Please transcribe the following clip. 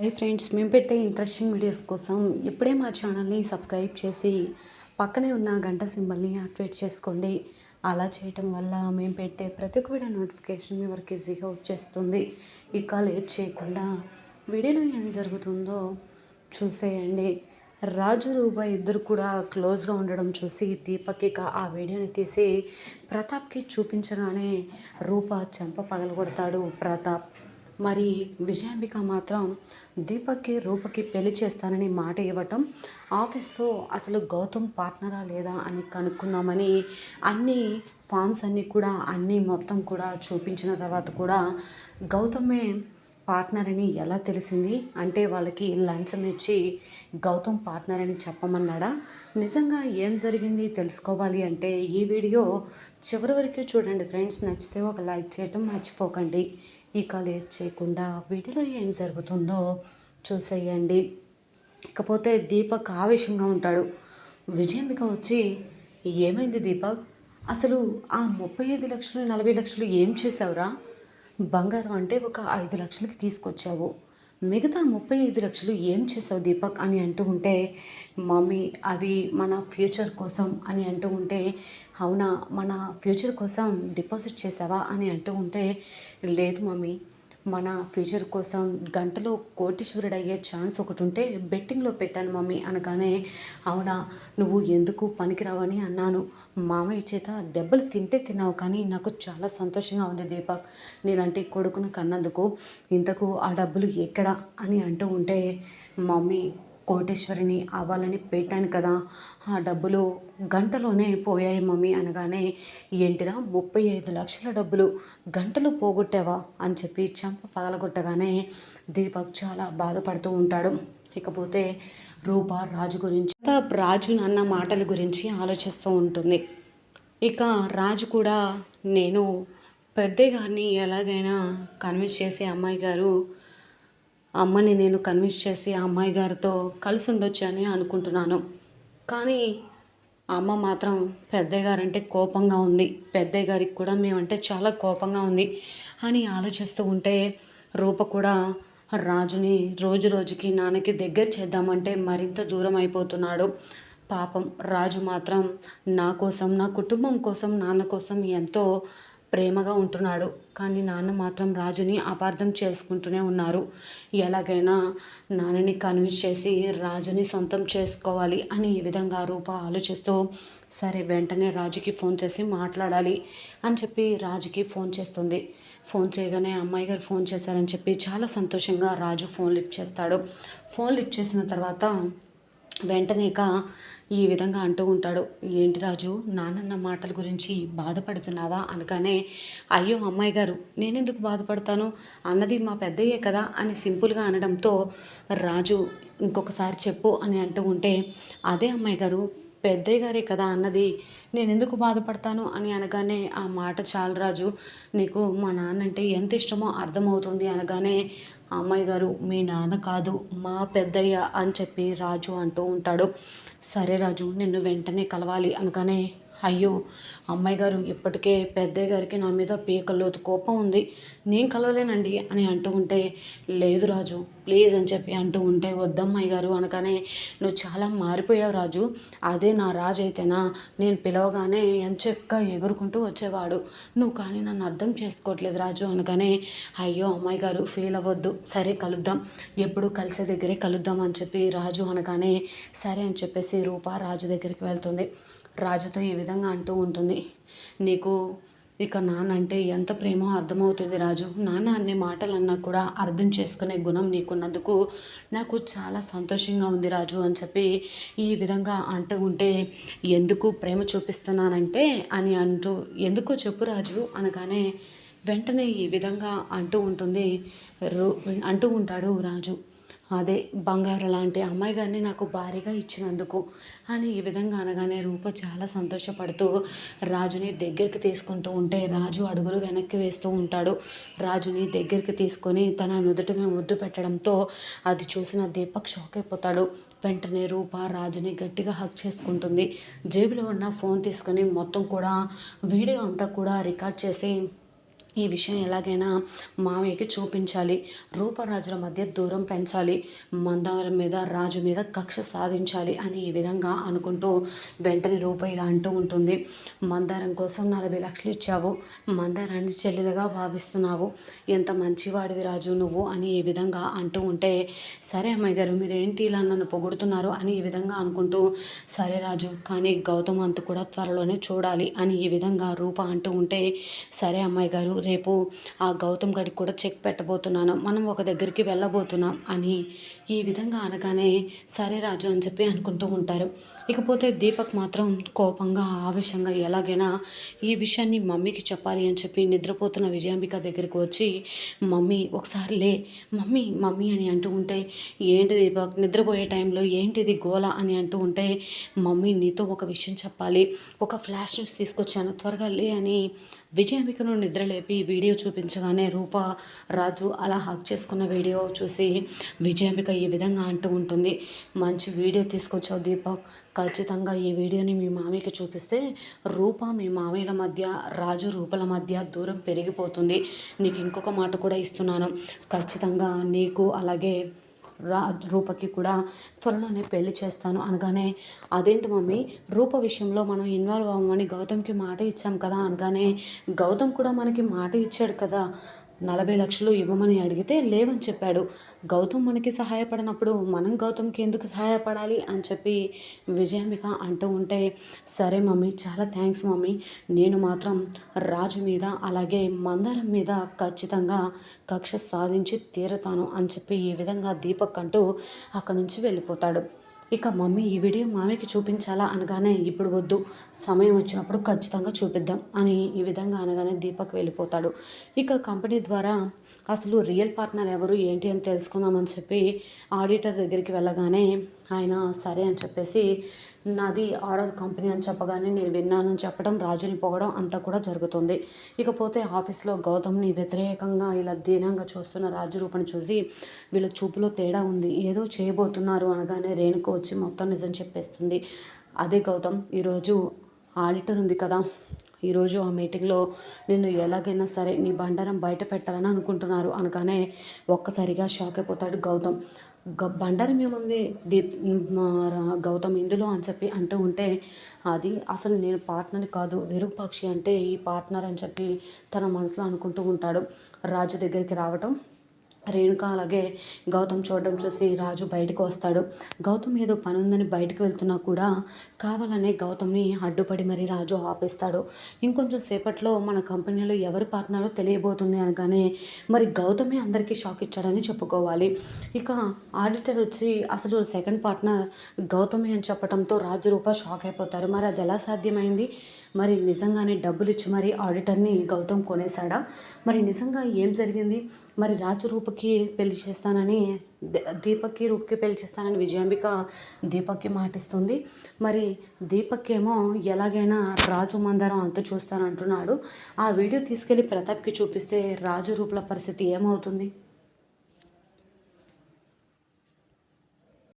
Hi friends మేము పెట్టే interesting videos కోసం ఇప్పుడే మా ఛానల్ని సబ్స్క్రైబ్ చేసి పక్కనే ఉన్న గంట సింబల్ని యాక్టివేట్ చేసుకోండి. అలా చేయటం వల్ల మేము పెట్టే ప్రతి ఒక్క వీడియో నోటిఫికేషన్ మీ వరకు ఈజీగా వచ్చేస్తుంది. ఇక లేట్ చేయకుండా వీడియోలో ఏం జరుగుతుందో చూసేయండి. రాజు రూప ఇద్దరు కూడా క్లోజ్గా ఉండడం చూసి దీపక్ ఇక ఆ వీడియోని తీసి ప్రతాప్కి చూపించగానే రూప చెంప పగలగొడతాడు. ప్రతాప్ మరి విజయాంబిక మాత్రం దీపక్కి రూపకి పెళ్ళి చేస్తానని మాట ఇవ్వటం ఆఫీస్లో అసలు గౌతమ్ పార్ట్నరా లేదా అని కనుక్కుందామని అన్ని ఫామ్స్ అన్నీ కూడా అన్నీ మొత్తం కూడా చూపించిన తర్వాత కూడా గౌతమే పార్ట్నర్ అని ఎలా తెలిసింది? అంటే వాళ్ళకి లంచం ఇచ్చి గౌతమ్ పార్ట్నర్ అని చెప్పమన్నాడా? నిజంగా ఏం జరిగింది తెలుసుకోవాలి అంటే ఈ వీడియో చివరి వరకు చూడండి ఫ్రెండ్స్. నచ్చితే ఒక లైక్ చేయటం మర్చిపోకండి. ఇక లేట్ చేయకుండా వీటిలో ఏం జరుగుతుందో చూసేయండి. ఇకపోతే దీపక్ ఆవేశంగా ఉంటాడు. విజయంబిక వచ్చి ఏమైంది దీపక్? అసలు ఆ ముప్పై ఐదు లక్షలు నలభై లక్షలు ఏం చేసావురా బంగారం అంటే ఒక ఐదు లక్షలకి తీసుకొచ్చావు. మిగతా ముప్పై ఐదు లక్షలు ఏం చేసావు దీపక్ అని అంటూ ఉంటే మమ్మీ అవి మన ఫ్యూచర్ కోసం అని అంటూ ఉంటే అవునా మన ఫ్యూచర్ కోసం డిపాజిట్ చేసావా అని అంటూ ఉంటే లేదు మమ్మీ మన ఫ్యూచర్ కోసం గంటలో కోటీశ్వరుడు అయ్యే ఛాన్స్ ఒకటి ఉంటే బెట్టింగ్లో పెట్టాను మమ్మీ అనగానే అవునా నువ్వు ఎందుకు పనికిరావని అన్నాను. మామయ్య చేత దెబ్బలు తింటే తిన్నావు కానీ నాకు చాలా సంతోషంగా ఉంది దీపక్. నేనంటే కొడుకును కన్నందుకు. ఇంతకు ఆ డబ్బులు ఎక్కడ? అని అంటూ ఉంటే మమ్మీ కోటేశ్వరిని అవ్వాలని పెట్టాను కదా. ఆ డబ్బులు గంటలోనే పోయాయి మమ్మీ అనగానే ఏంటిరా ముప్పై ఐదు లక్షల డబ్బులు గంటలో పోగొట్టావా? అని చెప్పి చెంప పగలగొట్టగానే దీపక్ చాలా బాధపడుతూ ఉంటాడు. ఇకపోతే రూప రాజు గురించి రాజు అన్న మాటల గురించి ఆలోచిస్తూ ఉంటుంది. ఇక రాజు కూడా నేను పెద్ద గారిని ఎలాగైనా కన్విన్స్ చేసే అమ్మాయి గారు అమ్మని నేను కన్విన్స్ చేసి ఆ అమ్మాయి గారితో కలిసి ఉండొచ్చు అని అనుకుంటున్నాను. కానీ అమ్మ మాత్రం పెద్దయ్య గారంటే కోపంగా ఉంది. పెద్దయ్య గారికి కూడా మేమంటే చాలా కోపంగా ఉంది అని ఆలోచిస్తూ ఉంటే రూప కూడా రాజుని రోజు రోజుకి నాన్నకి దగ్గర చేద్దామంటే మరింత దూరం అయిపోతున్నాడు. పాపం రాజు మాత్రం నా కోసం నా కుటుంబం కోసం నాన్న కోసం ఎంతో ప్రేమగా ఉంటున్నాడు. కానీ నాన్న మాత్రం రాజుని అపార్థం చేసుకుంటూనే ఉన్నారు. ఎలాగైనా నాన్నని కన్విన్స్ చేసి రాజుని సొంతం చేసుకోవాలి అని ఈ విధంగా రూప ఆలోచిస్తూ సరే వెంటనే రాజుకి ఫోన్ చేసి మాట్లాడాలి అని చెప్పి రాజుకి ఫోన్ చేస్తుంది. ఫోన్ చేయగానే అమ్మాయి గారు ఫోన్ చేశారని చెప్పి చాలా సంతోషంగా రాజు ఫోన్ లిఫ్ట్ చేస్తాడు. ఫోన్ లిఫ్ట్ చేసిన తర్వాత వెంటనేక ఈ విధంగా అంటూ ఉంటాడు ఏంటి రాజు నాన్నన్న మాటల గురించి బాధపడుతున్నావా? అనగానే అయ్యో అమ్మాయి గారు నేనెందుకు బాధపడతాను? అన్నది మా పెద్దయ్యే కదా అని సింపుల్గా అనడంతో రాజు ఇంకొకసారి చెప్పు అని అంటూ ఉంటే అదే అమ్మాయి గారు పెద్దయ్య గారే కదా అన్నది. నేను ఎందుకు బాధపడతాను అని అనగానే ఆ మాట చాలు రాజు. నీకు మా నాన్న అంటే ఎంత ఇష్టమో అర్థమవుతుంది అనగానే అమ్మాయి గారు మీ నాన్న కాదు మా పెద్దయ్య అని చెప్పి రాజు అంటూ ఉంటాడు. సరే రాజు నిన్ను వెంటనే కలవాలి అనగానే అయ్యో అమ్మాయి గారు ఇప్పటికే పెద్దయ్య గారికి నా మీద పీకల్లోతు కోపం ఉంది. నేను కలవలేనండి అని అంటూ ఉంటే లేదు రాజు ప్లీజ్ అని చెప్పి అంటూ ఉంటే వద్దమ్మాయి గారు అనగానే నువ్వు చాలా మారిపోయావు రాజు. అదే నా రాజు అయితేనా నేను పిలవగానే ఎంచక్క ఎగురుకుంటూ వచ్చేవాడు. నువ్వు కానీ నన్ను అర్థం చేసుకోవట్లేదు రాజు అనగానే అయ్యో అమ్మాయి గారు ఫీల్ అవ్వద్దు. సరే కలుద్దాం. ఎప్పుడు కలిసే దగ్గరే కలుద్దాం అని చెప్పి రాజు అనగానే సరే అని చెప్పేసి రూప రాజు దగ్గరికి వెళ్తుంది. రాజుతో ఈ విధంగా అంటూ ఉంటుంది. నీకు ఇక నాన్న అంటే ఎంత ప్రేమో అర్థమవుతుంది రాజు. నాన్న అనే మాటలు అన్నా కూడా అర్థం చేసుకునే గుణం నీకున్నందుకు నాకు చాలా సంతోషంగా ఉంది రాజు అని చెప్పి ఈ విధంగా అంటూ ఉంటే ఎందుకు ప్రేమ చూపిస్తున్నానంటే అని అంటూ ఎందుకో చెప్పు రాజు అనగానే వెంటనే ఈ విధంగా అంటూ ఉంటుంది. అంటూ ఉంటాడు రాజు. అదే బంగారు లాంటి అమ్మాయి గారిని నాకు భారీగా ఇచ్చినందుకు అని ఈ విధంగా అనగానే రూప చాలా సంతోషపడుతూ రాజుని దగ్గరికి తీసుకుంటూ ఉంటే రాజు అడుగులు వెనక్కి వేస్తూ ఉంటాడు. రాజుని దగ్గరికి తీసుకొని తన నుదుట మీద ముద్దు పెట్టడంతో అది చూసిన దీపక్ షాక్ అయిపోతాడు. వెంటనే రూప రాజుని గట్టిగా హక్ చేసుకుంటుంది. జేబులో ఉన్న ఫోన్ తీసుకొని మొత్తం కూడా వీడియో అంతా కూడా రికార్డ్ చేసి ఈ విషయం ఎలాగైనా మామయ్యకి చూపించాలి. రూపరాజుల మధ్య దూరం పెంచాలి. మందారం మీద రాజు మీద కక్ష సాధించాలి అని ఈ విధంగా అనుకుంటూ వెంటనే రూప ఇలా అంటూ ఉంటుంది. మందారం కోసం నలభై లక్షలు ఇచ్చావు. మందారాన్ని చెల్లెలుగా భావిస్తున్నావు. ఎంత మంచివాడివి రాజు నువ్వు అని ఈ విధంగా అంటూ ఉంటే సరే అమ్మాయి గారు మీరేంటి ఇలా నన్ను పొగుడుతున్నారు అని ఈ విధంగా అనుకుంటూ సరే రాజు కానీ గౌతమ్ అంత కూడా త్వరలోనే చూడాలి అని ఈ విధంగా రూప అంటూ ఉంటే సరే అమ్మాయి గారు రేపు ఆ గౌతమ్ గడికి కూడా చెక్ పెట్టబోతున్నాను. మనం ఒక దగ్గరికి వెళ్ళబోతున్నాం అని ఈ విధంగా అనగానే సరే రాజు అని చెప్పి అనుకుంటూ ఉంటారు. ఇకపోతే దీపక్ మాత్రం కోపంగా ఆవేశంగా ఎలాగైనా ఈ విషయాన్ని మమ్మీకి చెప్పాలి అని చెప్పి నిద్రపోతున్న విజయాంబిక దగ్గరికి వచ్చి మమ్మీ ఒకసారి లే. మమ్మీ మమ్మీ అని అంటూ ఉంటే ఏంటి దీపక్? నిద్రపోయే టైంలో ఏంటిది గోల? అని అంటూ ఉంటే మమ్మీ నీతో ఒక విషయం చెప్పాలి. ఒక ఫ్లాష్ న్యూస్ తీసుకొచ్చాను. త్వరగా లే అని విజయాంబికను నిద్రలేపి వీడియో చూపించగానే రూప రాజు అలా హక్ చేసుకున్న వీడియో చూసి విజయాంబిక ఈ విధంగా అంటూ ఉంటుంది. మంచి వీడియో తీసుకొచ్చావు దీపక్. ఖచ్చితంగా ఈ వీడియోని మీ మామయ్యకి చూపిస్తే రూప మీ మామయ్యల మధ్య రాజు రూపల మధ్య దూరం పెరిగిపోతుంది. నీకు ఇంకొక మాట కూడా ఇస్తున్నాను. ఖచ్చితంగా నీకు అలాగే రా రూపకి కూడా త్వరలోనే పెళ్ళి చేస్తాను అనగానే అదేంటి మమ్మీ? రూప విషయంలో మనం ఇన్వాల్వ్ అవ్వమని గౌతమ్కి మాట ఇచ్చాం కదా అనగానే గౌతమ్ కూడా మనకి మాట ఇచ్చాడు కదా. నలభై లక్షలు ఇవ్వమని అడిగితే లేవని చెప్పాడు. గౌతమ్ మనకి సహాయపడినప్పుడు మనం గౌతమ్కి ఎందుకు సహాయపడాలి అని చెప్పి విజయాంబిక అంటూ ఉంటే సరే మమ్మీ చాలా థ్యాంక్స్ మమ్మీ. నేను మాత్రం రాజు మీద అలాగే మందరం మీద ఖచ్చితంగా కక్ష సాధించి తీరుతాను అని చెప్పి ఈ విధంగా దీపక్ అంటూ అక్కడి నుంచి వెళ్ళిపోతాడు. ఇక మమ్మీ ఈ వీడియో మామయ్యకి చూపించాలా అనగానే ఇప్పుడు వద్దు సమయం వచ్చినప్పుడు ఖచ్చితంగా చూపిద్దాం అని ఈ విధంగా అనగానే దీపక్ వెళ్ళిపోతాడు. ఇక కంపెనీ ద్వారా అసలు రియల్ పార్ట్నర్ ఎవరు ఏంటి అని తెలుసుకుందామని చెప్పి ఆడిటర్ దగ్గరికి వెళ్ళగానే ఆయన సరే అని చెప్పేసి నాది ఆర్ఆర్ కంపెనీ అని చెప్పగానే నేను విన్నానని చెప్పడం రాజుని పొగడం అంతా కూడా జరుగుతుంది. ఇకపోతే ఆఫీస్లో గౌతమ్ని వ్యతిరేకంగా ఇలా దీనంగా చూస్తున్న రాజు రూపని చూసి వీళ్ళ చూపులో తేడా ఉంది. ఏదో చేయబోతున్నారు అనగానే రేణుకు వచ్చి మొత్తం నిజం చెప్పేస్తుంది. అదే గౌతమ్ ఈరోజు ఆడిటర్ ఉంది కదా ఈరోజు ఆ మీటింగ్లో నేను ఎలాగైనా సరే నీ బండారం బయట పెట్టాలని అనుకుంటున్నారు అనగానే ఒక్కసారిగా షాక్ అయిపోతాడు గౌతమ్. గ బండారం ఏముంది? దీప్ గౌతమ్ ఇందులో అని చెప్పి అంటూ ఉంటే అది అసలు నేను పార్ట్నర్ కాదు విరూపాక్షి అంటే ఈ పార్ట్నర్ అని చెప్పి తన మనసులో అనుకుంటూ ఉంటాడు. రాజు దగ్గరికి రావటం రేణుక అలాగే గౌతమ్ చూడడం చూసి రాజు బయటకు వస్తాడు. గౌతమ్ ఏదో పని ఉందని బయటకు వెళ్తున్నా కూడా కావాలనే గౌతమ్ని అడ్డుపడి మరి రాజు ఆపేస్తాడు. ఇంకొంచెం సేపట్లో మన కంపెనీలో ఎవరు పార్ట్నరో తెలియబోతుంది అనగానే మరి గౌతమే అందరికీ షాక్ ఇచ్చాడని చెప్పుకోవాలి. ఇక ఆడిటర్ వచ్చి అసలు సెకండ్ పార్ట్నర్ గౌతమే అని చెప్పడంతో రాజు రూప షాక్ అయిపోతారు. మరి అది ఎలా సాధ్యమైంది? మరి నిజంగానే డబ్బులు ఇచ్చి మరి ఆడిటర్ని గౌతమ్ కొనేశాడా? మరి నిజంగా ఏం జరిగింది? మరి రాజు రూపకి పెళ్ళి చేస్తానని దీపక్కి రూపకి పెళ్ళి చేస్తానని విజయాంబిక దీపక్కి మాటిస్తుంది. మరి దీపక్ ఏమో ఎలాగైనా రాజు మందారం అంత చూస్తానంటున్నాడు. ఆ వీడియో తీసుకెళ్ళి ప్రతాప్కి చూపిస్తే రాజు రూపుల పరిస్థితి ఏమవుతుంది?